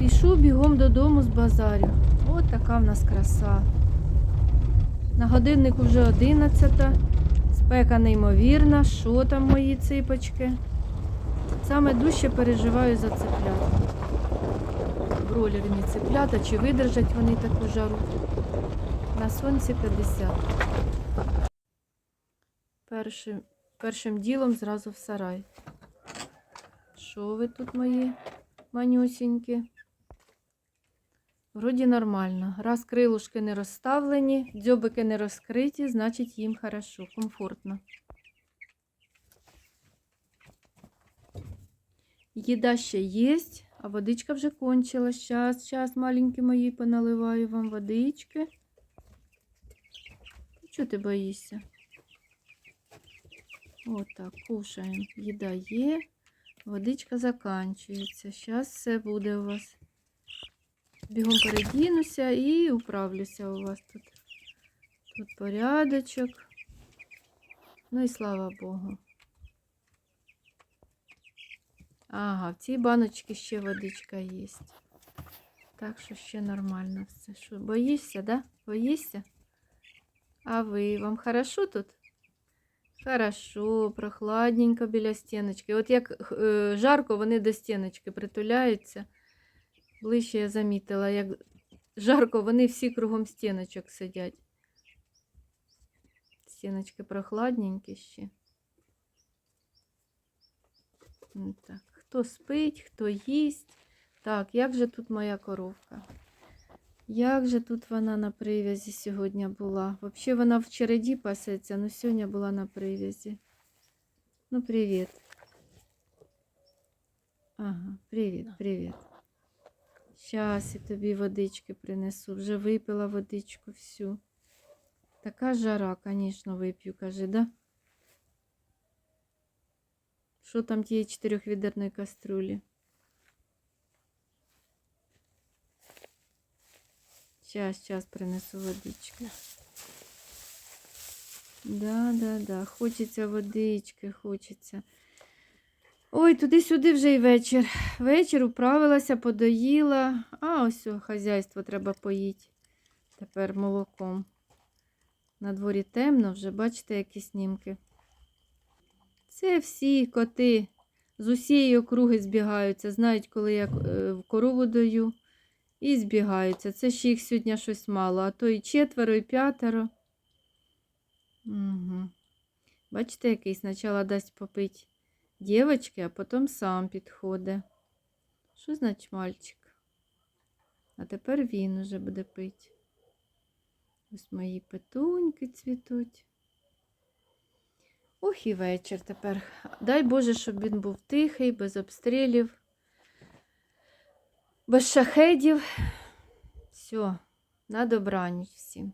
Спішу бігом додому з базарю. От така в нас краса. На годиннику вже 11. Спека неймовірна. Що там мої ципочки? Саме дужче переживаю за цеплят. Бройлерні цеплята, чи видержать вони таку жару? На сонці 50. Першим, першим ділом зразу в сарай. Що ви тут мої манюсінькі? Вроді нормально. Раз крилушки не розставлені, дзьобики не розкриті, значить їм хорошо, комфортно. Їда ще є, а водичка вже кончилась. Щас, щас, маленькі мої, поналиваю вам водички. Чого ти боїшся? Отак, кушаємо. Їда є, водичка заканчується. Зараз все буде у вас. Бігом передінуся і управлюся у вас тут. Тут порядочок. Ну і слава Богу. Ага, в цій баночці ще водичка є. Так що ще нормально все. Що, боїшся, да? Боїшся? А ви, вам хорошо тут? Хорошо, прохладненько біля стіночки. От як е, жарко, вони до стіночки притуляються. Ближче я замітила, як жарко, вони всі кругом стіночок сидять. Стіночки прохладненькі ще. Ну, Так, хто спить, хто їсть. Так, як же тут моя коровка? Як же тут вона на прив'язі сьогодні була? Взагалі вона в череді пасеться, але сьогодні була на прив'язі. Ну, привіт. Ага, привіт, привіт. Щас я тобі водички принесу. Вже випила водичку всю. Така жара, звісно, вип'ю, каже, да? Що там тієї чотирьохвідерної каструлі? Сейчас, сейчас принесу водички. Да, да, да. Хочеться водички, хочеться. Ой, туди-сюди вже й вечір. Вечір управилася, подоїла. А ось о, хазяйство треба поїти. Тепер молоком. На дворі темно вже, бачите, які снімки. Це всі коти з усієї округи збігаються. Знають, коли я е, корову даю. І збігаються. Це ще їх сьогодні щось мало, а то і четверо, і п'ятеро. Угу. Бачите, який спочатку дасть попити дівчатки, а потім сам підходить. Що значить мальчик? А тепер він уже буде пити. Ось мої петуньки цвітуть. Ох, і вечір тепер. Дай Боже, щоб він був тихий, без обстрілів без шахедів. Все, на добраніч всім.